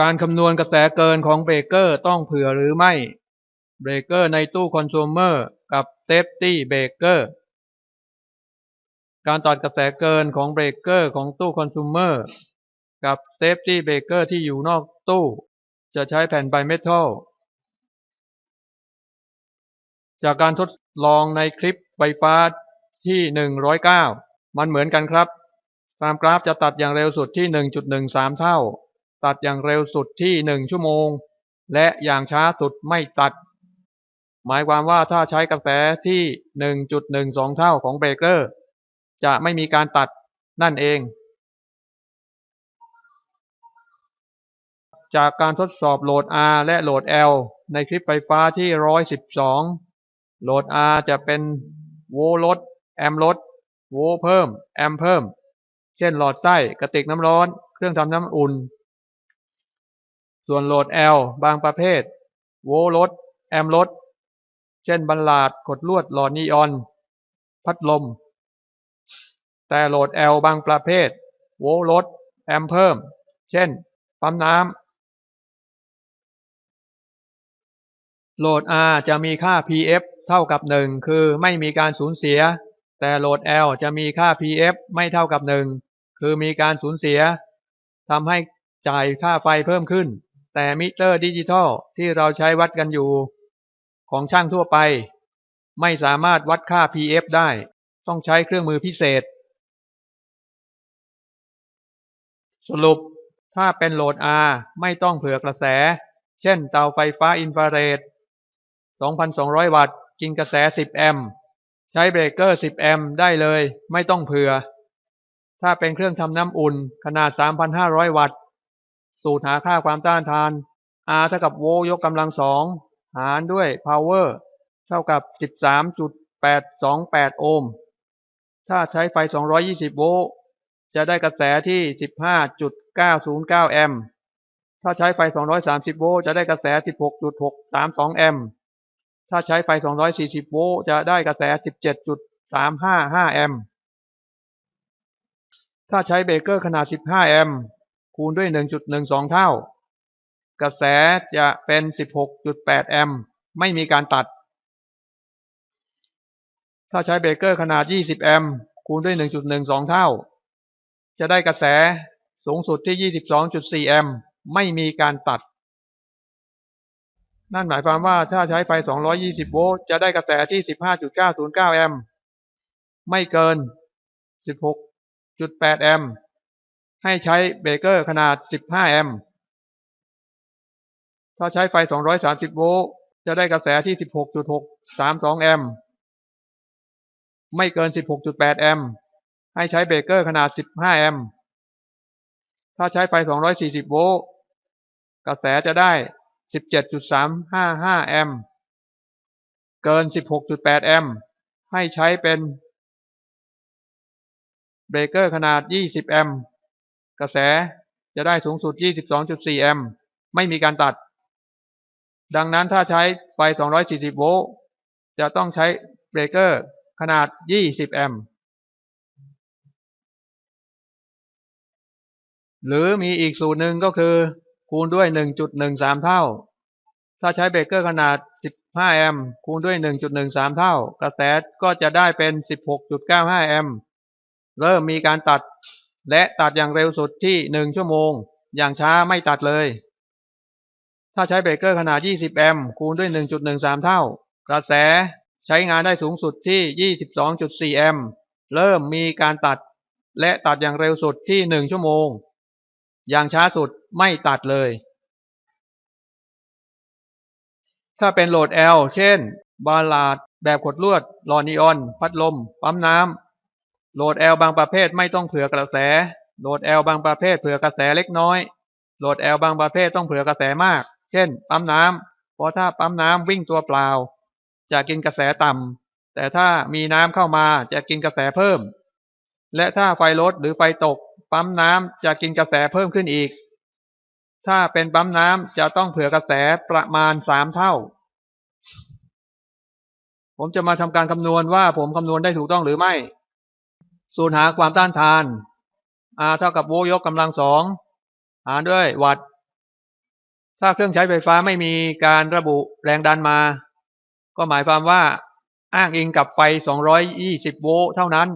การคำนวณกระแสเกินของเบรกเกอร์ต้องเผื่อหรือไม่ เบรกเกอร์ในตู้คอน sumer กับเซฟตี้เบรกเกอร์การตัดกระแสเกินของเบรกเกอร์ของตู้คอน sumer กับเซฟตี้เบรกเกอร์ที่อยู่นอกตู้ จะใช้แผ่นไบเมทัลจากการทดลองในคลิปไฟฟ้าที่ 109 มันเหมือนกันครับ ตามกราฟจะตัดอย่างเร็วสุดที่ 1.13 เท่า ตัดอย่างเร็วสุดที่1ชั่วโมง และอย่างช้าสุดไม่ตัด หมายความว่าถ้าใช้กระแสที่ 1.12 เท่าของเบรกเกอร์ จะไม่มีการตัดนั่นเอง จากการทดสอบโหลด R และโหลด L ในคลิปไฟฟ้าที่ 112 โหลด R จะเป็นโวลต์ลดแอมป์ลดโวลต์เพิ่ม แอมป์เพิ่ม เช่นหลอดไส้กระติกน้ำร้อน เครื่องทำน้ำอุ่น ส่วนโหลด L บางประเภท โวลต์ลดแอมป์ลดเช่นบัลลาดกดลวดหลอดนีออน พัดลม แต่โหลด L บางประเภท โวลต์ลดแอมป์เพิ่ม เช่น ปั๊มน้ำโหลด R จะมีค่า PF เท่ากับ 1 คือไม่มีการสูญเสีย แต่โหลด L จะมีค่า PF ไม่เท่ากับ 1 คือมีการสูญเสียทำให้จ่ายค่าไฟเพิ่มขึ้น แต่มิเตอร์ดิจิทัลที่เราใช้วัดกันอยู่ ของช่างทั่วไป ไม่สามารถวัดค่า PF ได้ ต้องใช้เครื่องมือพิเศษ สรุปถ้าเป็นโหลด R ไม่ต้องเผื่อกระแส เช่นเตาไฟฟ้าอินฟราเรด 2,200 วัตต์ กินกระแส 10 แอมป์ ใช้เบรกเกอร์ 10 แอมป์ได้เลย ไม่ต้องเผื่อ ถ้าเป็นเครื่องทำน้ำอุ่นขนาด 3,500 วัตต์ สูตรหาค่าความต้านทาน R เท่ากับโวล์ยกกำลังสองหารด้วย power เท่ากับ 13.828 โอห์ม ถ้าใช้ไฟ 220 โวลต์ จะได้กระแสที่ 15.909 แอมป์ ถ้าใช้ไฟ 230 โวลต์จะได้กระแส 16.632 แอมป์ ถ้าใช้ไฟ 240 โวลต์จะได้กระแส 17.355 แอมป์ ถ้าใช้เบรกเกอร์ขนาด 15 แอมป์ คูณด้วย 1.12 เท่า กระแสจะเป็น 16.8 แอมป์ไม่มีการตัด ถ้าใช้เบรกเกอร์ขนาด 20 แอมป์คูณด้วย 1.12 เท่า จะได้กระแสสูงสุดที่ 22.4 แอมป์ไม่มีการตัด นั่นหมายความว่าถ้าใช้ไฟ 220 โวลต์จะได้กระแสที่ 15.909 แอมป์ไม่เกิน 16.8 แอมป์ ให้ใช้เบรกเกอร์ขนาด 15 แอมป์ ถ้าใช้ไฟ 230 โวลต์ จะได้กระแสที่ 16.632 แอมป์ ไม่เกิน 16.8 แอมป์ ให้ใช้เบรกเกอร์ขนาด 15 แอมป์ ถ้าใช้ไฟ 240 โวลต์ กระแสจะได้ 17.355 แอมป์ เกิน 16.8 แอมป์ ให้ใช้เป็นเบรกเกอร์ขนาด 20 แอมป์ กระแสจะได้สูงสุด 22.4 แอมป์ไม่มีการตัด ดังนั้นถ้าใช้ไฟ 240 โวลต์จะต้องใช้เบรกเกอร์ขนาด 20 แอมป์หรือมีอีกสูตรหนึ่งก็คือคูณด้วย 1.13 เท่า ถ้าใช้เบรกเกอร์ขนาด 15 แอมป์คูณด้วย 1.13 เท่า กระแสก็จะได้เป็น 16.95 แอมป์เริ่มมีการตัด และตัดอย่างเร็วสุดที่1ชั่วโมง อย่างช้าไม่ตัดเลย ถ้าใช้เบรกเกอร์ขนาด 20 แอมป์คูณด้วย 1.13 เท่า กระแสใช้งานได้สูงสุดที่ 22.4 แอมป์เริ่มมีการตัด และตัดอย่างเร็วสุดที่ 1 ชั่วโมง อย่างช้าสุดไม่ตัดเลย ถ้าเป็นโหลด L เช่น บาลาดแบบขดลวดหลอนีออน พัดลม ปั๊มน้ำ โหลด L บางประเภทไม่ต้องเผื่อกระแส โหลด L บางประเภทเผื่อกระแสเล็กน้อย โหลด L บางประเภทต้องเผื่อกระแสมาก เช่น ปั๊มน้ำเพราะถ้าปั๊มน้ำวิ่งตัวเปล่า จะกินกระแสต่ำแต่ถ้ามีน้ำเข้ามาจะกินกระแสเพิ่ม และถ้าไฟลดหรือไฟตก ปั๊มน้ำจะกินกระแสเพิ่มขึ้นอีก ถ้าเป็นปั๊มน้ำจะต้องเผื่อกระแสประมาณ3เท่า ผมจะมาทำการคำนวณว่าผมคำนวณได้ถูกต้องหรือไม่ สูตรหาความต้านทาน R เท่ากับโวลต์ยกกำลังสองหารด้วยวัตต์ถ้าเครื่องใช้ไฟฟ้าไม่มีการระบุแรงดันมา ก็หมายความว่าอ้างอิงกับไฟ 220 โวลต์เท่านั้น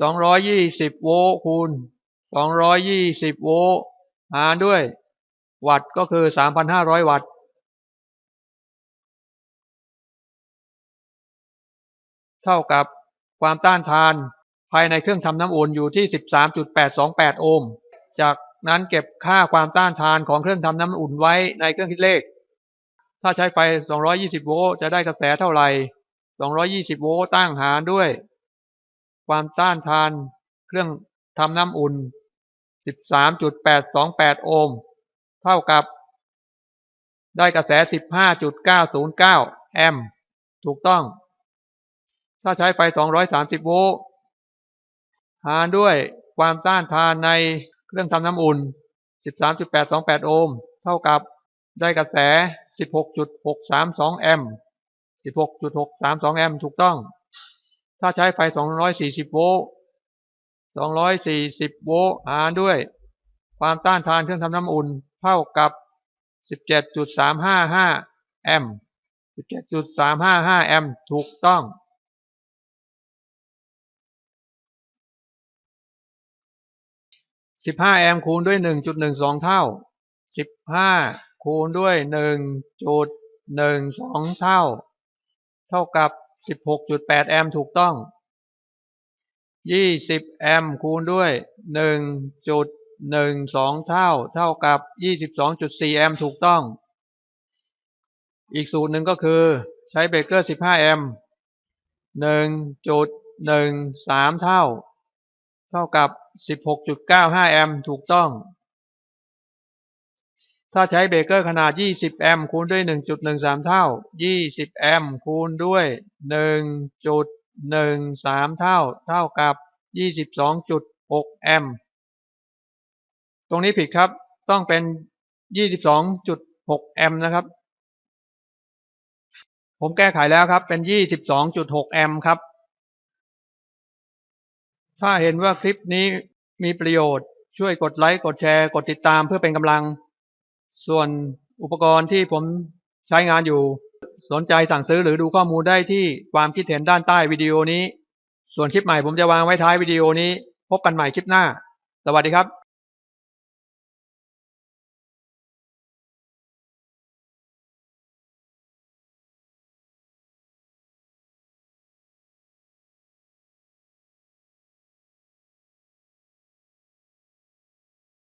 220 โวลต์คูณ 220 โวลต์หารด้วย วัตต์ก็คือ 3,500 วัตต์เท่ากับ ความต้านทาน ภายในเครื่องทำน้ำอุ่นอยู่ที่ 13.828 โอห์ม จากนั้นเก็บค่าความต้านทานของเครื่องทำน้ำอุ่นไว้ในเครื่องคิดเลข ถ้าใช้ไฟ 220 โวลต์จะได้กระแสเท่าไหร่ 220 โวลต์ตั้งหารด้วย ความต้านทานเครื่องทำน้ำอุ่น 13.828 โอห์ม เท่ากับ ได้กระแส 15.909 แอมป์ ถูกต้อง ถ้าใช้ไฟ 230 โวลต์หารด้วยความต้านทานในเครื่องทำน้ำอุ่น 13.828 โอห์ม เท่ากับได้กระแส 16.632 แอมป์ 16.632 แอมป์ถูกต้อง ถ้าใช้ไฟ 240 โวลต์ 240 โวลต์หารด้วย ความต้านทานเครื่องทำน้ำอุ่น เท่ากับ 17.355 แอมป์ 17.355 แอมป์ถูกต้อง 15แอมป์คูณด้วย1.12เท่า15คูณด้วย1.12เท่า เท่ากับ16.8แอมป์ถูกต้อง20แอมป์คูณด้วย1.12เท่า เท่ากับ22.4แอมป์ถูกต้อง อีกสูตรหนึ่งก็คือใช้เบรกเกอร์15แอมป์1.13เท่า เท่ากับ 16.95 แอมป์ถูกต้อง ถ้าใช้เบเกอร์ขนาด 20 แอมป์คูณด้วย 1.13 เท่า 20 แอมป์คูณด้วย 1.13 เท่า เท่ากับ 22.6 แอมป์ตรงนี้ผิดครับต้องเป็น 22.6 แอมป์นะครับ ผมแก้ไขแล้วครับเป็น 22.6 แอมป์ครับ ถ้าเห็นว่าคลิปนี้มีประโยชน์ช่วยกดไลค์ กดแชร์ กดติดตามเพื่อเป็นกำลัง ส่วนอุปกรณ์ที่ผมใช้งานอยู่ สนใจสั่งซื้อหรือดูข้อมูลได้ที่ความคิดเห็นด้านใต้วิดีโอนี้ ส่วนคลิปใหม่ผมจะวางไว้ท้ายวิดีโอนี้ พบกันใหม่คลิปหน้า สวัสดีครับ